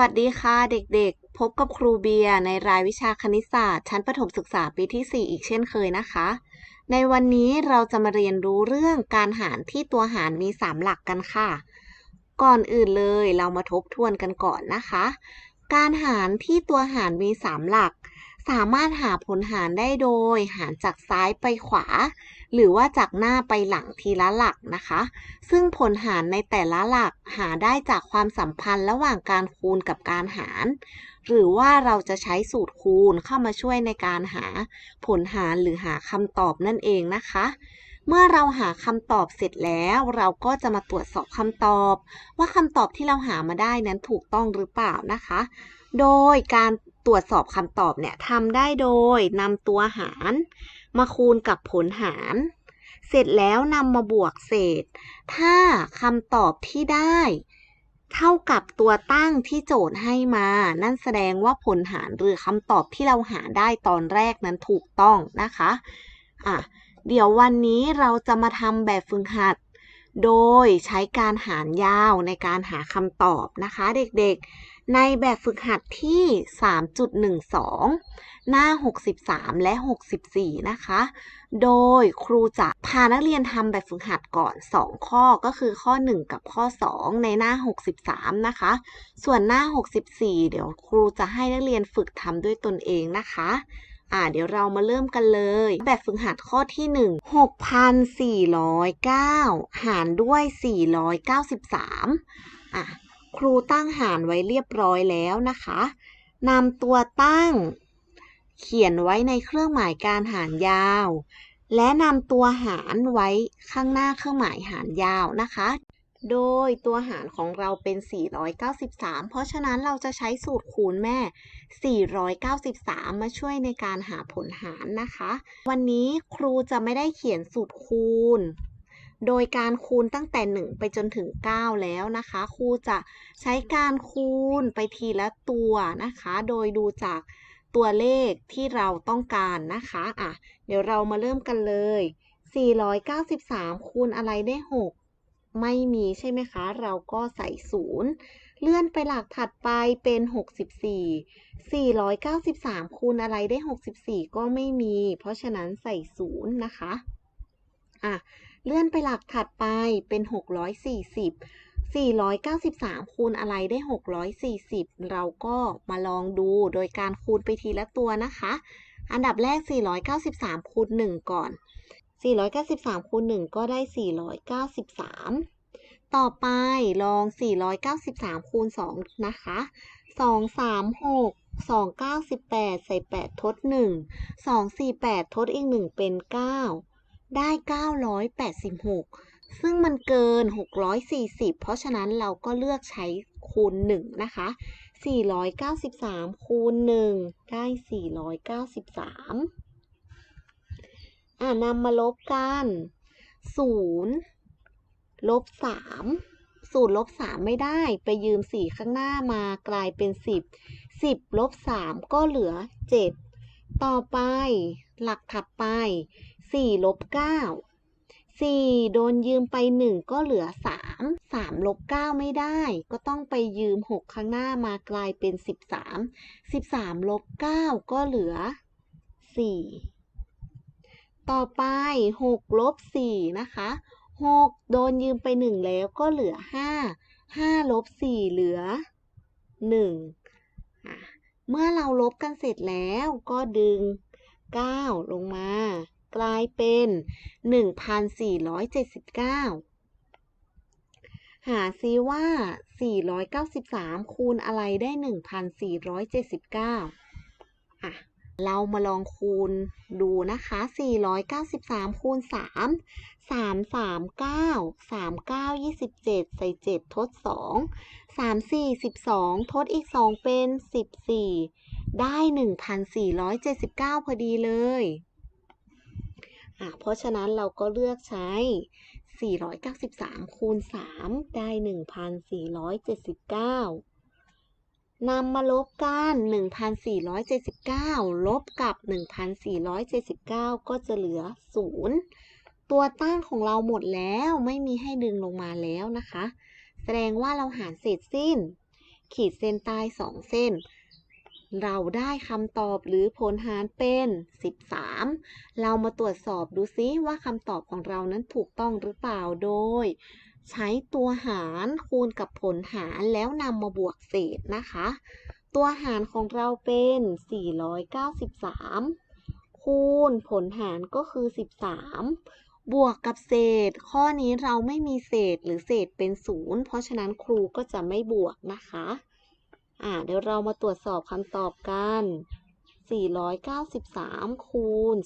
วัสดีค่ะเด็กๆ พบกับครูเบียร์ในรายวิชาคณิตศาสตร์ชั้นประถมศึกษาปีที่ 4 อีกเช่นเคยนะคะ ในวันนี้เราจะมาเรียนรู้เรื่องการหารที่ตัวหารมี 3 หลักกันค่ะ ก่อนอื่นเลยเรามาทบทวนกันก่อนนะคะ การหารที่ตัวหารมี 3 หลัก สามารถหาผลหารได้โดย หารจากซ้ายไปขวา หรือว่าจากหน้าไปหลังทีละหลักนะคะ ซึ่งผลหารในแต่ละหลักหาได้จากความสัมพันธ์ระหว่างการคูณกับการหาร หรือว่าเราจะใช้สูตรคูณเข้ามาช่วยในการหาผลหารหรือหาคำตอบนั่นเองนะคะเมื่อเราหาคำตอบเสร็จแล้วเราก็จะมาตรวจสอบคำตอบ ว่าคำตอบที่เราหามาได้นั้นถูกต้องหรือเปล่านะคะ โดยการ ตรวจสอบคำตอบเนี่ยทำได้โดยนำตัวหาร มาคูณกับผลหาร เสร็จแล้วนำมาบวกเศษ ถ้าคำตอบที่ได้ เท่ากับตัวตั้งที่โจทย์ให้มา นั่นแสดงว่าผลหารหรือคำตอบที่เราหาได้ตอนแรกนั้นถูกต้องนะคะอะเดี๋ยววันนี้เราจะมาทำแบบฝึกหัด โดยใช้การหารยาวในการหาคำตอบนะคะ เด็กๆ ในแบบฝึกหัดที่ 3.12 หน้า 63 และ 64 นะคะ โดยครูจะพานักเรียนทำแบบฝึกหัดก่อน 2 ข้อก็คือข้อ 1 กับข้อ 2 ในหน้า 63 นะคะ ส่วนหน้า 64 เดี๋ยวครูจะให้นักเรียนฝึกทำด้วยตนเองนะคะอ่าเดี๋ยวเรามาเริ่มกันเลย แบบฝึกหัดข้อที่ 1 6,409 หารด้วย 493อะ ครูตั้งหารไว้เรียบร้อยแล้วนะคะนำตัวตั้ง เขียนไว้ในเครื่องหมายการหารยาว และนำตัวหารไว้ข้างหน้าเครื่องหมายหารยาวนะคะ โดยตัวหารของเราเป็น 493 เพราะฉะนั้นเราจะใช้สูตรคูณแม่ 493 มาช่วยในการหาผลหารนะคะ วันนี้ครูจะไม่ได้เขียนสูตรคูณ โดยการคูณตั้งแต่ 1 ไปจนถึง 9 แล้วนะคะ ครูจะใช้การคูณไปทีละตัวนะคะ โดยดูจากตัวเลขที่เราต้องการนะคะอะเดี๋ยวเรามาเริ่มกันเลย 493 คูณอะไรได้ 6 ไม่มีใช่ไหมคะ เราก็ใส่0เลื่อนไปหลักถัดไปเป็น 64 493 คูณอะไรได้ 64 ก็ไม่มี เพราะฉะนั้นใส่0นะคะ อะ เลื่อนไปหลักถัดไปเป็น 640 493 คูณอะไรได้ 640 เราก็มาลองดูโดยการคูณไปทีละตัวนะคะ อันดับแรก 493 คูณ 1 ก่อน 493 คูณ 1 ก็ได้ 493 ต่อไปลอง 493 คูณ 2 นะคะ 236 298 ใส่ 8 ทด 1 248 ทดอีก 1 เป็น 9 ได้ 986 ซึ่งมันเกิน 640 เพราะฉะนั้นเราก็เลือกใช้คูณ 1 นะคะ 493 คูณ 1 ได้ 493 อ่านำมาลบกัน 0 ลบ3 0ลบ3ไม่ได้ไปยืม4ข้างหน้ามากลายเป็น10 10ลบ3ก็เหลือ7ต่อไป หลักถัดไป 4ลบ9 4โดนยืมไป1ก็เหลือ3 3ลบ9ไม่ได้ ก็ต้องไปยืม6ข้างหน้ามากลายเป็น13 13ลบ9ก็เหลือ4ต่อไป6ลบ4นะคะ6โดนยืมไป1แล้วก็เหลือ5 5ลบ4เหลือ1เมื่อเราลบกันเสร็จแล้วก็ดึง9ลงมา กลายเป็น 1,479 หาซิว่า 493 คูณอะไรได้ 1,479 อะ เรามาลองคูณดูนะคะ 493 คูณ 3 3 3 9 3 9 27 ใส่ 7 ทด 2 3 4 12 ทดอีก 2 เป็น 14 ได้ 1,479 พอดีเลย อะเพราะฉะนั้นเราก็เลือกใช้ 493 คูณ 3 ได้ 1,479 นำมาลบกัน 1,479 ลบกับ 1,479 ก็จะเหลือ 0 ตัวตั้งของเราหมดแล้วไม่มีให้ดึงลงมาแล้วนะคะ แสดงว่าเราหารเศษสิ้น ขีดเส้นใต้สองเส้น เราได้คำตอบหรือผลหารเป็น 13 เรามาตรวจสอบดูซิว่าคำตอบของเรานั้นถูกต้องหรือเปล่าโดย ใช้ตัวหารคูณกับผลหารแล้วนำมาบวกเศษนะคะ ตัวหารของเราเป็น 493 คูณผลหารก็คือ 13บวกกับเศษ ข้อนี้เราไม่มีเศษหรือเศษเป็นศูนย์เพราะฉะนั้นครูก็จะไม่บวกนะคะ อ่าเดี๋ยวเรามาตรวจสอบคำตอบกัน 493 คูณ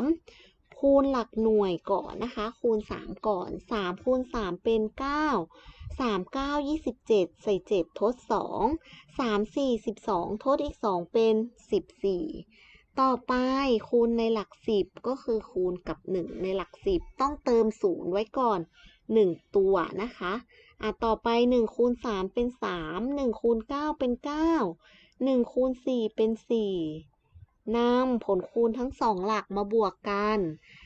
13 คูณหลักหน่วยก่อนนะคะ คูณ 3 ก่อน 3 คูณ 3 เป็น 9 3 9 27 ใส่ 7 ทด 2 3 4 12 ทดอีก 2 เป็น 14 ต่อไปคูณในหลัก 10 ก็คือคูณกับ 1 ในหลัก 10 ต้องเติม 0 ไว้ก่อน 1 ตัวนะคะอะต่อไป1คูณ3เป็น 3 1คูณ9เป็น 9 1คูณ4เป็น 4นำผลคูณทั้งสองหลักมาบวกกัน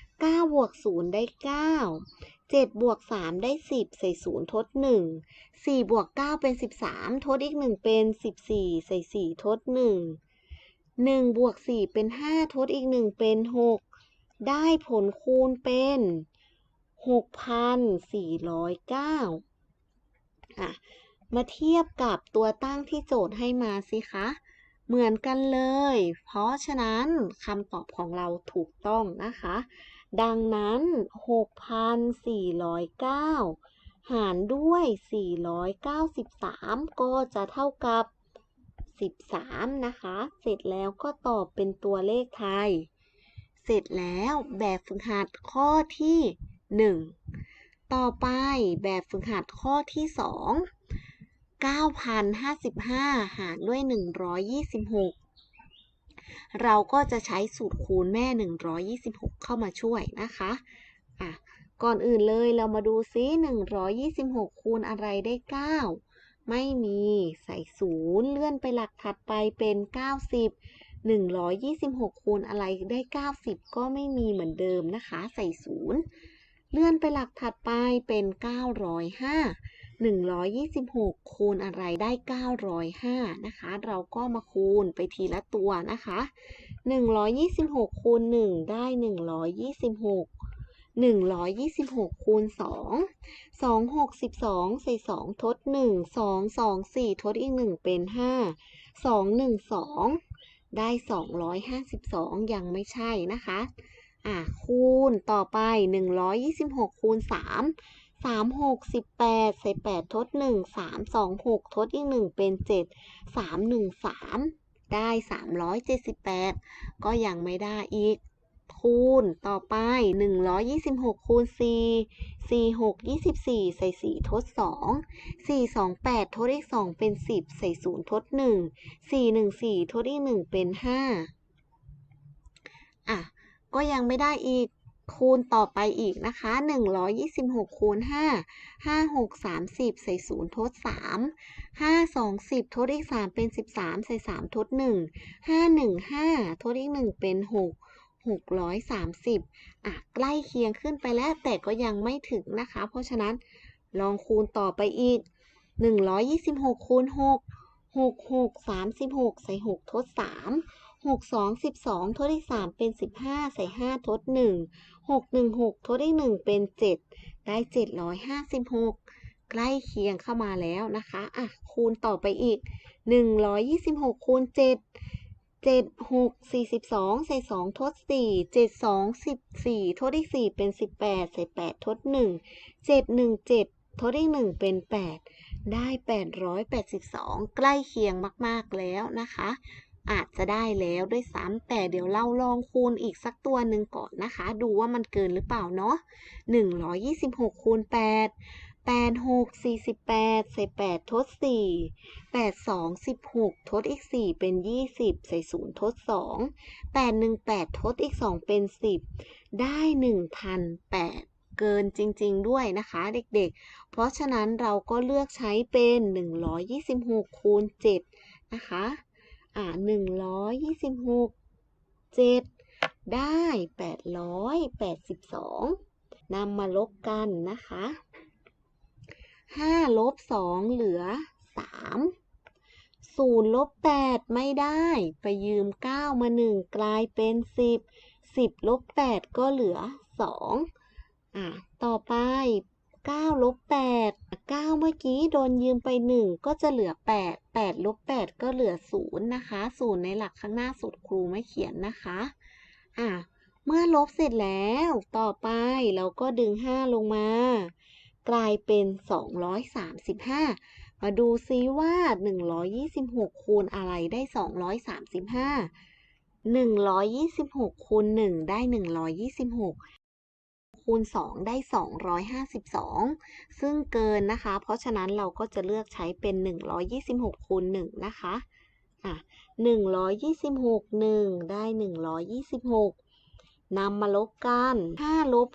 9บวก0ได้ 9 7บวก3ได้ 10 ใส่0ทด 1 4บวก9เป็น 13 ทดอีก 1 เป็น 14 ใส่ 4 ทด 1 1บวก4เป็น 5 ทดอีก 1 เป็น 6 ได้ผลคูณเป็น 6,409อะมาเทียบกับตัวตั้งที่โจทย์ให้มาสิคะ เหมือนกันเลย เพราะฉะนั้นคำตอบของเราถูกต้องนะคะ ดังนั้น 6,409 หารด้วย 493 ก็จะเท่ากับ 13 นะคะ เสร็จแล้วก็ตอบเป็นตัวเลขไทย เสร็จแล้วแบบฝึกหัดข้อที่ 1 ต่อไปแบบฝึกหัดข้อที่ 2 9,055 หารด้วย 126 เราก็จะใช้สูตรคูณแม่ 126 เข้ามาช่วยนะคะอะก่อนอื่นเลยเรามาดูซิ126 คูณอะไรได้ 9 ไม่มีใส่ศูนย์เลื่อนไปหลักถัดไปเป็น 90 126 คูณอะไรได้ 90 ก็ไม่มีเหมือนเดิมนะคะ ใส่ศูนย์ เลื่อนไปหลักถัดไปเป็น 905 126 คูณอะไรได้ 905 นะคะ เราก็มาคูณไปทีละตัวนะคะ 126 คูณ 1 ได้ 126 126 คูณ 2 2 62ใส่2ทด 1 2 2 4 ทดอีก 1 เป็น 5 2 1 2 ได้ 252 ยังไม่ใช่นะคะ อะคูณต่อไป 126 คูณ 3 3 6 18 ใส่ 8 ทด 1 3 2 6 ทดอีก 1 เป็น 7 3 1 3 ได้ 378 ก็ยังไม่ได้อีก คูณต่อไป 126 คูณ 4 4 6 24 ใส่ 4 ทด 2 4 2 8 ทดอีก 2 เป็น 10 ใส่ 0 ทด 1 4 1 4 ทดอีก 1 เป็น 5 อะ ก็ยังไม่ได้อีกคูณต่อไปอีกนะคะ 126 คูณ 5 5 6 30 ใส่ 0 ทด 3 5 2 10 ทดอีก 3 เป็น 13 ใส่ 3 ทด 1 5 1 5 ทดอีก 1 เป็น 6 630 อะ ใกล้เคียงขึ้นไปแล้ว แต่ก็ยังไม่ถึงนะคะ เพราะฉะนั้นลองคูณต่อไปอีก 126 คูณ 6 6 6 36 ใส่ 6 ทด 3 หกสองสิบสองทดได้สามเป็นสิบห้าใส่ห้าทดหนึ่งหกหนึ่งหกทดได้หนึ่งเป็นเจ็ดได้เจ็ดร้อยห้าสิบหกใกล้เคียงเข้ามาแล้วนะคะอะคูณต่อไปอีกหนึ่งร้อยยี่สิบหกคูณเจ็ดเจ็ดหกสี่สิบสองใส่สองทดสี่เจ็ดสองสิบสี่ทดได้สี่เป็นสิบแปดใส่แปดทดหนึ่งเจ็ดหนึ่งเจ็ดทดได้หนึ่งเป็นแปดได้แปดร้อยแปดสิบสองใกล้เคียงมาก ๆ แล้วนะคะ อาจจะได้แล้วด้วยซ้ำแต่เดี๋ยวเราลองคูณอีกสักตัวหนึ่งก่อนนะคะ ดูว่ามันเกินหรือเปล่าเนาะ126คูณ8 8 6 48 ใส่ 8 ทด 4 8 2 16 ทดอีก 4 เป็น 20 ใส่ 0 ทด 2 8 1 8 ทดอีก 2 เป็น 10 ได้1,008เกินจริง ๆ ด้วยนะคะเด็กๆ เพราะฉะนั้นเราก็เลือกใช้เป็น 126 คูณ 7 นะคะ อ่า126 7ได้882นำมาลบกันนะคะ5ลบ2เหลือ3ศูนย์ลบแปดไม่ได้ ไปยืมเก้ามาหนึ่งกลายเป็นสิบสิบลบแปดก็เหลือสองอะต่อไปเก้าลบแปด เก้าเมื่อกี้โดนยืมไปหนึ่งก็จะเหลือแปดแปดลบแปดก็เหลือศูนย์นะคะศูนย์ในหลักข้างหน้าสุดครูไม่เขียนนะคะอะเมื่อลบเสร็จแล้ว ต่อไปเราก็ดึงห้าลงมา กลายเป็นสองร้อยสามสิบห้ามาดูซิว่า 126 คูณอะไรได้ 235 126คูณ1ได้ 126 คูณ 2 ได้ 252 ซึ่งเกินนะคะ เพราะฉะนั้นเราก็จะเลือกใช้เป็น 126คูณ1นะคะอะ126 1 ได้ 126นำมาลบกัน 5 ลบ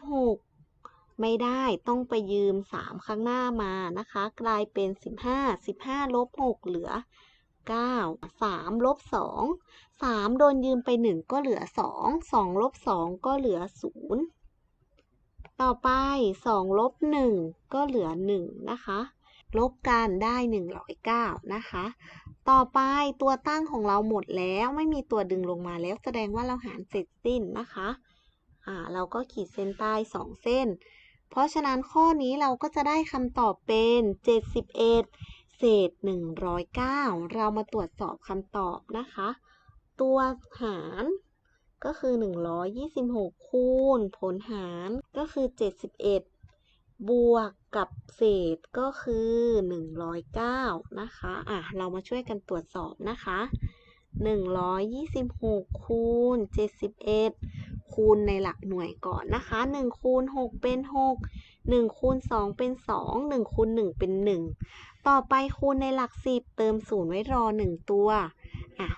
6 ไม่ได้ต้องไปยืม 3 ข้างหน้ามานะคะ กลายเป็น 15 15 ลบ 6 เหลือ 9 3 ลบ 2 3 โดนยืมไป 1 ก็เหลือ 2 2 ลบ 2 ก็เหลือ 0 ต่อไป 2 ลบ 1 ก็เหลือ 1 นะคะ ลบกันได้ 109 นะคะ ต่อไปตัวตั้งของเราหมดแล้วไม่มีตัวดึงลงมาแล้วแสดงว่าเราหารเสร็จสิ้นนะคะ อ่า เราก็ขีดเส้นใต้ 2 เส้น เพราะฉะนั้นข้อนี้เราก็จะได้คำตอบเป็น 71 เศษ 109 เรามาตรวจสอบคำตอบนะคะ ตัวหาร ก็คือ 126 คูณ ผลหารก็คือ 71 บวกกับเศษก็คือ 109 นะคะอะเรามาช่วยกันตรวจสอบนะคะ 126 คูณ 71 คูณในหลักหน่วยก่อนนะคะ 1 คูณ 6 เป็น 6 1 คูณ 2 เป็น 2 1 คูณ 1 เป็น 1 ต่อไปคูณในหลัก 10 เติม0ไว้รอ 1 ตัวอะ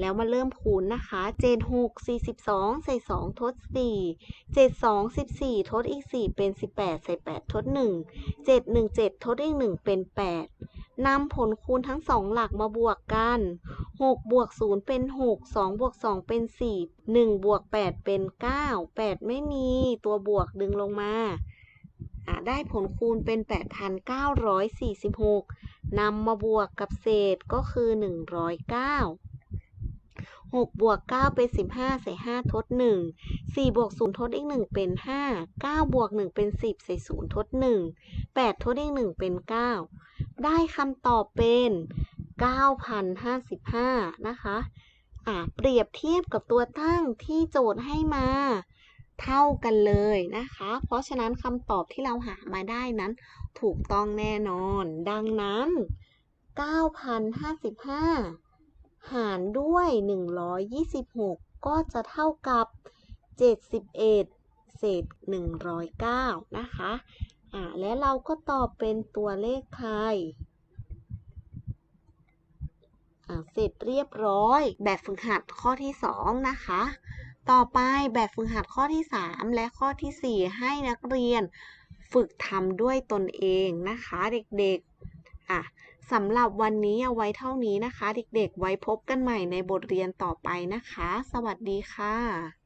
แล้วมาเริ่มคูณนะคะ เจนหกสี่สิบสองใส่สองทดสี่เจ็ดสองสิบสี่ทดอีกสี่เป็นสิบแปดใส่แปดทดหนึ่งเจ็ดหนึ่งเจ็ดทดอีกหนึ่งเป็นแปดนำผลคูณทั้งสองหลักมาบวกกันหกบวกศูนย์เป็นหกสองบวกสองเป็นสี่หนึ่งบวกแปดเป็นเก้าแปดไม่มีตัวบวกดึงลงมาได้ผลคูณเป็น 8,946นำมาบวกกับเศษก็คือ 109 6บวก9เป็น 15 ใส่ 5 ทด 1 4 บวก 0 ทดอีก 1 เป็น 5 9 บวก 1 เป็น 10 ใส่ 0 ทด 1 8 ทดอีก 1 เป็น 9 ได้คำตอบเป็น 9,055 นะคะอ่าเปรียบเทียบกับตัวตั้งที่โจทย์ให้มา เท่ากันเลยนะคะ เพราะฉะนั้นคำตอบที่เราหามาได้นั้น ถูกต้องแน่นอน ดังนั้น 9,055 หารด้วย 126 ก็จะเท่ากับ 71 เศษ 109 นะคะอ่าและเราก็ตอบเป็นตัวเลขไทยเสร็จเรียบร้อย แบบฝึกหัดข้อที่ 2 นะคะ ต่อไปแบบฝึกหัดข้อที่ 3 และข้อที่ 4 ให้นักเรียนฝึกทำด้วยตนเองนะคะ เด็กๆอะ สำหรับวันนี้เอาไว้เท่านี้นะคะ เด็กๆ ไว้พบกันใหม่ในบทเรียนต่อไปนะคะ สวัสดีค่ะ